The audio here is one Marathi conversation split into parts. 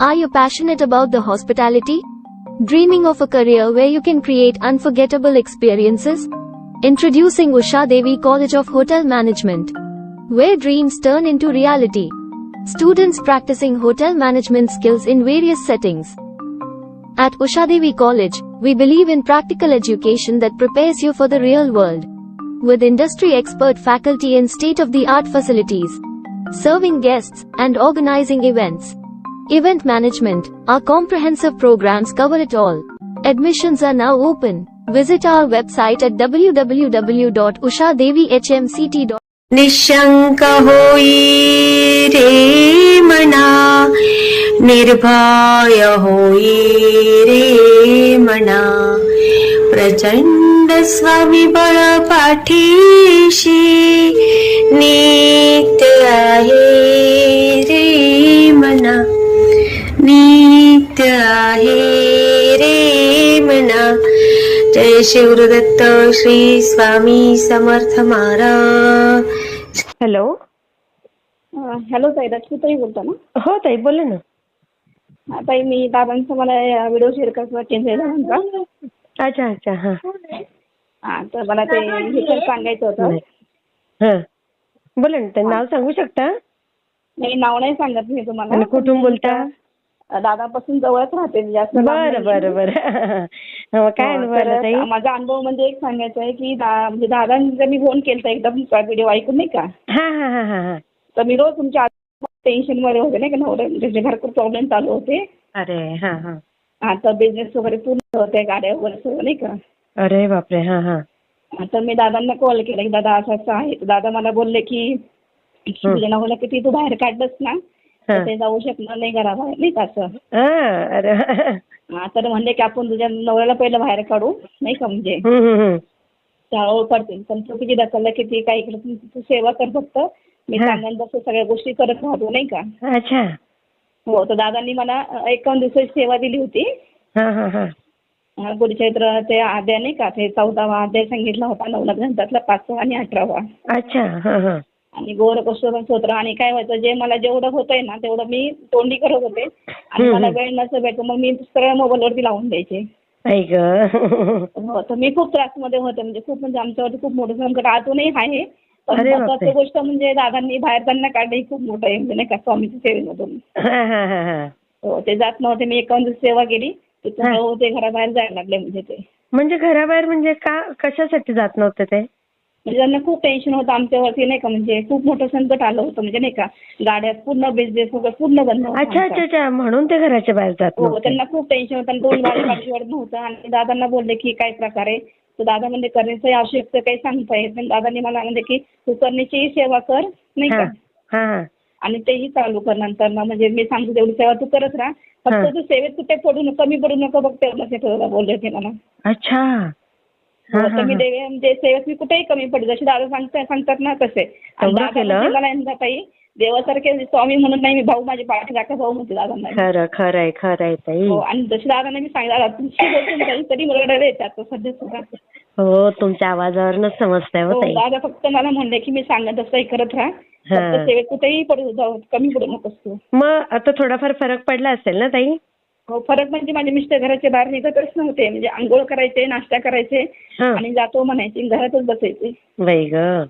Are you passionate about the hospitality? Dreaming of a career where you can create unforgettable experiences? Introducing Usha Devi College of Hotel Management, where dreams turn into reality. Students practicing hotel management skills in various settings. At Usha Devi College, we believe in practical education that prepares you for the real world. With industry expert faculty and state of the art facilities, serving guests, and organizing events. Event management, our comprehensive programs cover it all. Admissions are now open. Visit our website at www.ushadevihmct.com. Nishank होई रे मना निर्भय होई रे मना प्रचंड स्वामीबळ पाठीशी जय शिवदत्त श्री स्वामी समर्थ महाराज. हॅलो. हॅलो ताई रश्मिताई बोलता ना? हो ताई बोला ना. हा, ताई मी दादांचा मला व्हिडिओ शेअर करायचा होता टेन्थ दादांचा अच्छा अच्छा हा. हा तर मला ते हे सांगायचं होतं. हा. बोला ना ताई, नाव सांगू शकता? नाही नाव नाही सांगत मी तुम्हाला. आणि कुठून बोलता? दादापासून जवळच राहते मी जास्त लांब बरं नाही. बरं बरं. मग काय हो, अनुभव आला ताई? माझा अनुभव म्हणजे एक सांगायचा आहे की दा- म्हणजे दादांचा मी फोन केलता एकदम व्हिडिओ ऐकून नाही का? हा हा हा हा हा. तर मी रोज तुमच्या टेन्शनमध्ये होते नाही का नवरे म्हणजे भरपूर प्रॉब्लेम चालू होते. अरे हा हा. आता बिझनेस वगैरे पूर्ण होते गाड्या वगैरे सगळं नाही का? अरे बापरे हा हा. आता मी दादांना कॉल केला की दादा असं असं आहे. तर दादा मला बोलले की तुझ्या नवऱ्याला किती तू बाहेर काढलंस ना? हा. तर ते जाऊ शकणार नाही घराबाहेर नाही का असं? अरे तर म्हणले की आपण तुझ्या नवऱ्याला पहिलं बाहेर काढू नाही का म्हणजे? ओळ पडतील. पण तू किती ढकललं किती काय केलं तू तू सेवा कर फक्त. मी. सांगेन तसं सगळ्या गोष्टी करत राहतो नाही का? अच्छा. हो तर दादांनी मला एकावन्न दिवसाची सेवा दिली होती. गुरुचैत्र ते अध्याय नाही का? ते चौदावा अध्याय सांगितला होता नवनाथ ग्रंथातला पाचवा आणि अठरावा. अच्छा हा हा. आणि गोर कसोर स्तोत्र आणि काय व्हायचं जे मला जेवढं होतंय ना तेवढं मी तोंडी करत होते. आणि मला. वेळ नसं भेटतो मग मी सरळ मोबाईलवरती लावून द्यायचे. हो तर मी खूप त्रासमध्ये होते. म्हणजे खूप म्हणजे आमच्यावरती खूप मोठं संकट अजूनही आहे. पण अरे बापरे. महत्वाची गोष्ट म्हणजे दादांनी बाहेर त्यांना काढणं ही खूप मोठं आहे म्हणजे नाही का स्वामीच्या सेवेमधून. हा हा हा हा. हो ते जात नव्हते. मी एकावन्न सेवा केली. हा. त्याच्यामुळे ते घराबाहेर जायला लागले म्हणजे ते. म्हणजे घराबाहेर म्हणजे का कशासाठी जात नव्हते ते? म्हणजे त्यांना खूप टेन्शन होतं आमच्यावरती नाही का? म्हणजे खूप मोठं संकट आलं होतं म्हणजे नाही का? गाड्यात पूर्ण बिझनेस वगैरे पूर्ण बंद होता अच्छा आमचा. अच्छा अच्छा. म्हणून ते घराच्या बाहेर जात हो नव्हते. त्यांना खूप टेन्शन होतं आणि दोन गाडी पाठीवर नव्हतं आणि दादांना बोलले की काय प्रकार? आहे तर दादा म्हणजे करण्याचं आवश्यकता काही सांगता येत नाही. दादांनी मला म्हणजे की तू करण्याचीही सेवा कर नाही हा का? हा हा आणि तेही चालू कर नंतर. ना म्हणजे मी सांगतो तेवढी सेवा तू करत राहा. हा. फक्त तू सेवेत कुठे पडू नको कमी पडू नको बघ तेवढं ते ठेवायला बोलले होते मला. अच्छा. मी. देवे म्हणजे सेवेत मी कुठेही कमी पडू जसे दादा सांगता सांगतात ना तसे. ताई देवासारखे स्वामी म्हणून नाही मी भाऊ माझे पाठी राखा भाऊ म्हणते दादांना. खरं खरंय खरंय ताई. हो आणि जशी दादांना मी सांगितलं दादा तुमची बोलते तरी मला रडू येते आता सध्या सुद्धा. हो तुमच्या आवाजावरनच समजतंय हो हो ताई. दादा फक्त मला म्हणले की मी सांगत तसंही करत राहा. सेवेत कुठेही पडू जाऊ कमी पडू नकोस तू. मग आता थोडाफार फरक पडला असेल ना ताई? हो फरक म्हणजे माझे मिस्टर घराच्या बाहेर निघतच नव्हते. म्हणजे आंघोळ करायचे नाश्ता करायचे हा. आणि जातो म्हणायचे घरातच बसायचे. बाई ग.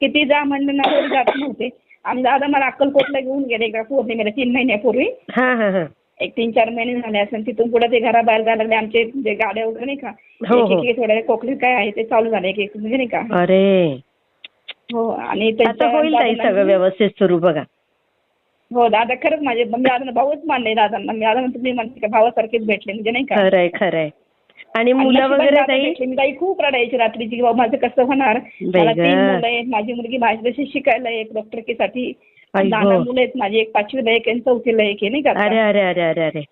किती जा म्हणलं ना तरी जात नव्हते. आणि दादा मला अक्कलकोटला घेऊन गेले का पौर्णिमेला तीन महिन्यापूर्वी. हा हा हा. एक तीन चार महिने झाले असेल तिथून पुढे ते घराबाहेर जायला लागले. आमचे जे गाड्या वगैरे नाही का हो, एक हो. एक थोड्या कोकणी काय आहे ते चालू झाले एक एक म्हणजे नाही का. अरे. हो आणि आता त्यांच्या होईल ताई दादांना- सगळं व्यवस्थित सुरू बघा. हो दादा खरंच माझे मी दादा भाऊच मानले दादांना मी दादा तुम्ही म्हणते का भावासारखेच भेटले म्हणजे नाही का खरंय खरंय आणि मुलं नशिबाने वगैरे दादा ताई भेटले. मी ताई खूप रडायची रात्रीची की बाबा माझं कसं होणार मला. तीन मुलं आहेत माझी मुलगी माझ्याशी शिकायला आहे, एक डॉक्टरकीसाठी आई लहान गं. मुलं आहेत माझी एक पाचवीला एक आणि चौथीला एक आहे नाही का आता. अरे अरे अरे अरे अरे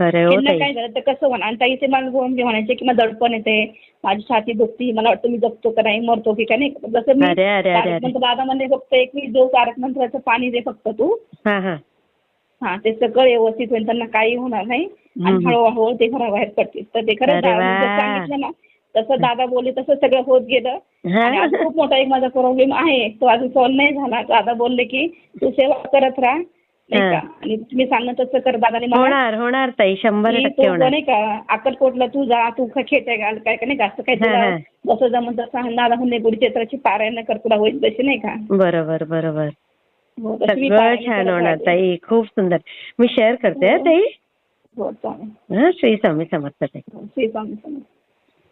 खरंय हो त्यांना ताई. काय झालं तर कसं होणार? आणि ताई ते मला जे म्हणायचे की मला दडपण येते. माझी छाती दुखती. मला वाटतं मी जगतो का नाही मरतो की काय नाही? जसं मी अरे, अरे, अरे, तारक मंत्र दादा म्हणजे फक्त एक वीस दिवस तारक मंत्राचं पाणी दे फक्त तू. हा हा. हा ते सगळं व्यवस्थित होईल. त्यांना काही होणार नाही. आणि हम्म. हळूहळू ते घराबाहेर पडतील. तर ते अरे वा. जसं सांगितलं ना तसं दादा बोलले तसं सगळं होत गेलं. हा. आणि आज खूप मोठा एक माझा प्रॉब्लेम आहे. तो अजून सॉल्व्ह नाही झाला. दादा बोलले की तू सेवा करत राहा. नाही हा. का? आणि तुम्ही सांगणं तसं कर दादाने मला होणार होणार ताई शंभर की टक्के तो होणार. नाही का अक्कलकोटला तू जा तू ख- घाल काय का नाही का असं काही हा, तुला हा. जसं जमन तसं दादा हुंदे गुढी चित्राची पारायण कर तुला होईल तशी नाही का? बरोबर बरोबर. हो, तशी मी सगळं पारायण छान करत होणार राहते. ताई खूप सुंदर. मी शेअर करते हं, ताई? हो चालेल. हा श्री स्वामी समर्थ ताई. हो, श्री स्वामी समर्थ.